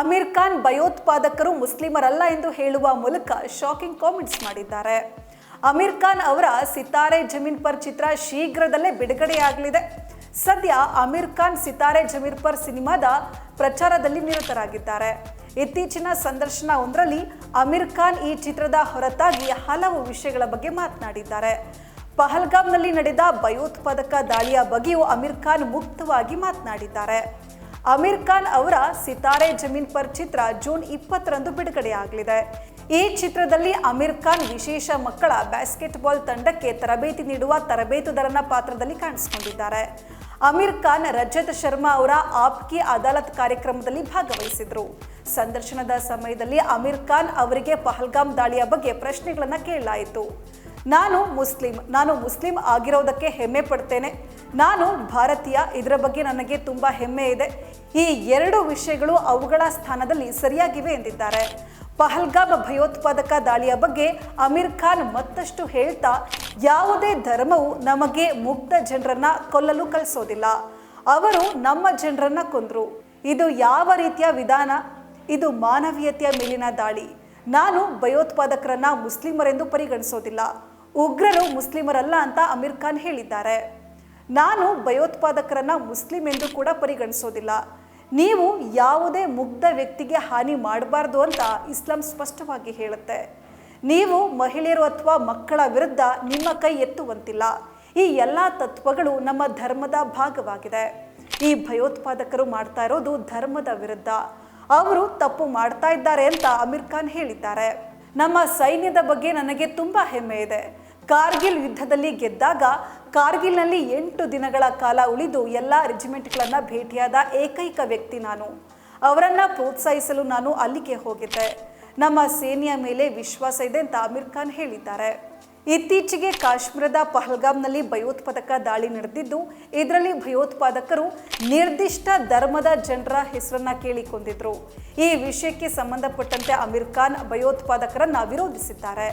ಅಮೀರ್ ಖಾನ್ ಭಯೋತ್ಪಾದಕರು ಮುಸ್ಲಿಮರಲ್ಲ ಎಂದು ಹೇಳುವ ಮೂಲಕ ಶಾಕಿಂಗ್ ಕಾಮೆಂಟ್ಸ್ ಮಾಡಿದ್ದಾರೆ. ಅಮೀರ್ ಖಾನ್ ಅವರ ಸಿತಾರೆ ಜಮೀನ್ ಪರ್ ಚಿತ್ರ ಶೀಘ್ರದಲ್ಲೇ ಬಿಡುಗಡೆಯಾಗಲಿದೆ. ಸದ್ಯ ಅಮೀರ್ ಖಾನ್ ಸಿತಾರೆ ಜಮೀರ್ ಪರ್ ಸಿನಿಮಾದ ಪ್ರಚಾರದಲ್ಲಿ ನಿರತರಾಗಿದ್ದಾರೆ. ಇತ್ತೀಚಿನ ಸಂದರ್ಶನ ಒಂದರಲ್ಲಿ ಅಮೀರ್ ಖಾನ್ ಈ ಚಿತ್ರದ ಹೊರತಾಗಿ ಹಲವು ವಿಷಯಗಳ ಬಗ್ಗೆ ಮಾತನಾಡಿದ್ದಾರೆ. ಪಹಲ್ಗಾಮ್ನಲ್ಲಿ ನಡೆದ ಭಯೋತ್ಪಾದಕ ದಾಳಿಯ ಬಗ್ಗೆಯೂ ಅಮೀರ್ ಖಾನ್ ಮುಕ್ತವಾಗಿ ಮಾತನಾಡಿದ್ದಾರೆ. ಅಮೀರ್ ಖಾನ್ ಅವರ ಸಿತಾರೆ ಜಮೀನ್ ಪರ್ ಚಿತ್ರ ಜೂನ್ ಇಪ್ಪತ್ತರಂದು ಬಿಡುಗಡೆಯಾಗಲಿದೆ. ಈ ಚಿತ್ರದಲ್ಲಿ ಅಮೀರ್ ಖಾನ್ ವಿಶೇಷ ಮಕ್ಕಳ ಬ್ಯಾಸ್ಕೆಟ್ಬಾಲ್ ತಂಡಕ್ಕೆ ತರಬೇತಿ ನೀಡುವ ತರಬೇತುದಾರನ ಪಾತ್ರದಲ್ಲಿ ಕಾಣಿಸಿಕೊಂಡಿದ್ದಾರೆ. ಅಮೀರ್ ಖಾನ್ ರಜತ್ ಶರ್ಮಾ ಅವರ ಆಪ್ಕಿ ಅದಾಲತ್ ಕಾರ್ಯಕ್ರಮದಲ್ಲಿ ಭಾಗವಹಿಸಿದ್ರು. ಸಂದರ್ಶನದ ಸಮಯದಲ್ಲಿ ಅಮೀರ್ ಖಾನ್ ಅವರಿಗೆ ಪಹಲ್ಗಾಮ್ ದಾಳಿಯ ಬಗ್ಗೆ ಪ್ರಶ್ನೆಗಳನ್ನು ಕೇಳಲಾಯಿತು. ನಾನು ಮುಸ್ಲಿಂ ನಾನು ಮುಸ್ಲಿಂ ಆಗಿರೋದಕ್ಕೆ ಹೆಮ್ಮೆ ಪಡ್ತೇನೆ. ನಾನು ಭಾರತೀಯ, ಇದರ ಬಗ್ಗೆ ನನಗೆ ತುಂಬ ಹೆಮ್ಮೆ ಇದೆ. ಈ ಎರಡು ವಿಷಯಗಳು ಅವುಗಳ ಸ್ಥಾನದಲ್ಲಿ ಸರಿಯಾಗಿವೆ ಎಂದಿದ್ದಾರೆ. ಪಹಲ್ಗಾಮ್ ಭಯೋತ್ಪಾದಕ ದಾಳಿಯ ಬಗ್ಗೆ ಅಮೀರ್ ಖಾನ್ ಮತ್ತಷ್ಟು ಹೇಳ್ತಾ, ಯಾವುದೇ ಧರ್ಮವು ನಮಗೆ ಮುಗ್ಧ ಜನರನ್ನ ಕೊಲ್ಲಲು ಕಲಿಸೋದಿಲ್ಲ. ಅವರು ನಮ್ಮ ಜನರನ್ನ ಕೊಂದರು. ಇದು ಯಾವ ರೀತಿಯ ವಿಧಾನ? ಇದು ಮಾನವೀಯತೆಯ ಮೇಲಿನ ದಾಳಿ. ನಾನು ಭಯೋತ್ಪಾದಕರನ್ನ ಮುಸ್ಲಿಮರೆಂದು ಪರಿಗಣಿಸೋದಿಲ್ಲ. ಉಗ್ರರು ಮುಸ್ಲಿಮರಲ್ಲ ಅಂತ ಅಮೀರ್ ಖಾನ್ ಹೇಳಿದ್ದಾರೆ. ನಾನು ಭಯೋತ್ಪಾದಕರನ್ನ ಮುಸ್ಲಿಂ ಎಂದು ಕೂಡ ಪರಿಗಣಿಸೋದಿಲ್ಲ. ನೀವು ಯಾವುದೇ ಮುಗ್ಧ ವ್ಯಕ್ತಿಗೆ ಹಾನಿ ಮಾಡಬಾರ್ದು ಅಂತ ಇಸ್ಲಾಂ ಸ್ಪಷ್ಟವಾಗಿ ಹೇಳುತ್ತೆ. ನೀವು ಮಹಿಳೆಯರು ಅಥವಾ ಮಕ್ಕಳ ವಿರುದ್ಧ ನಿಮ್ಮ ಕೈ ಎತ್ತುವಂತಿಲ್ಲ. ಈ ಎಲ್ಲ ತತ್ವಗಳು ನಮ್ಮ ಧರ್ಮದ ಭಾಗವಾಗಿದೆ. ಈ ಭಯೋತ್ಪಾದಕರು ಮಾಡ್ತಾ ಇರೋದು ಧರ್ಮದ ವಿರುದ್ಧ. ಅವರು ತಪ್ಪು ಮಾಡ್ತಾ ಇದ್ದಾರೆ ಅಂತ ಅಮೀರ್ ಖಾನ್ ಹೇಳಿದ್ದಾರೆ. ನಮ್ಮ ಸೈನ್ಯದ ಬಗ್ಗೆ ನನಗೆ ತುಂಬ ಹೆಮ್ಮೆ ಇದೆ. ಕಾರ್ಗಿಲ್ ಯುದ್ಧದಲ್ಲಿ ಗೆದ್ದಾಗ ಕಾರ್ಗಿಲ್ನಲ್ಲಿ ಎಂಟು ದಿನಗಳ ಕಾಲ ಉಳಿದು ಎಲ್ಲ ರೆಜಿಮೆಂಟ್ಗಳನ್ನು ಭೇಟಿಯಾದ ಏಕೈಕ ವ್ಯಕ್ತಿ ನಾನು. ಅವರನ್ನು ಪ್ರೋತ್ಸಾಹಿಸಲು ನಾನು ಅಲ್ಲಿಗೆ ಹೋಗಿದ್ದೆ. ನಮ್ಮ ಸೇನೆಯ ಮೇಲೆ ವಿಶ್ವಾಸ ಇದೆ ಅಂತ ಅಮೀರ್ ಖಾನ್ ಹೇಳಿದ್ದಾರೆ. ಇತ್ತೀಚೆಗೆ ಕಾಶ್ಮೀರದ ಪಹಲ್ಗಾಮ್ನಲ್ಲಿ ಭಯೋತ್ಪಾದಕ ದಾಳಿ ನಡೆದಿದ್ದು, ಇದರಲ್ಲಿ ಭಯೋತ್ಪಾದಕರು ನಿರ್ದಿಷ್ಟ ಧರ್ಮದ ಜನರ ಹೆಸರನ್ನ ಕೇಳಿಕೊಂಡಿದ್ರು. ಈ ವಿಷಯಕ್ಕೆ ಸಂಬಂಧಪಟ್ಟಂತೆ ಅಮೀರ್ ಖಾನ್ ಭಯೋತ್ಪಾದಕರನ್ನ ವಿರೋಧಿಸಿದ್ದಾರೆ.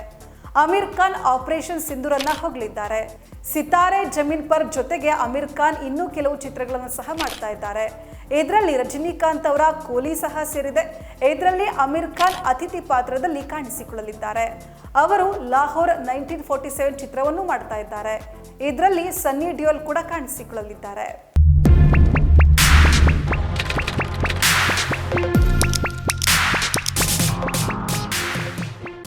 ಅಮೀರ್ ಖಾನ್ ಆಪರೇಷನ್ ಸಿಂಧೂರನ್ನ ಹೊಗಳಿದ್ದಾರೆ. ಸಿತಾರೆ ಜಮೀನ್ ಪರ್ ಜೊತೆಗೆ ಅಮೀರ್ ಖಾನ್ ಇನ್ನೂ ಕೆಲವು ಚಿತ್ರಗಳನ್ನು ಸಹ ಮಾಡ್ತಾ ಇದ್ದಾರೆ. ಇದರಲ್ಲಿ ರಜನಿಕಾಂತ್ ಅವರ ಕೂಲಿ ಸಹ ಸೇರಿದೆ. ಇದರಲ್ಲಿ ಅಮೀರ್ ಖಾನ್ ಅತಿಥಿ ಪಾತ್ರದಲ್ಲಿ ಕಾಣಿಸಿಕೊಳ್ಳಲಿದ್ದಾರೆ. ಅವರು ಲಾಹೋರ್ ನೈನ್ಟೀನ್ ಫೋರ್ಟಿ ಸೆವೆನ್ ಚಿತ್ರವನ್ನು ಮಾಡ್ತಾ ಇದ್ದಾರೆ. ಇದರಲ್ಲಿ ಸನ್ನಿ ಡಿಯೋಲ್ ಕೂಡ ಕಾಣಿಸಿಕೊಳ್ಳಲಿದ್ದಾರೆ.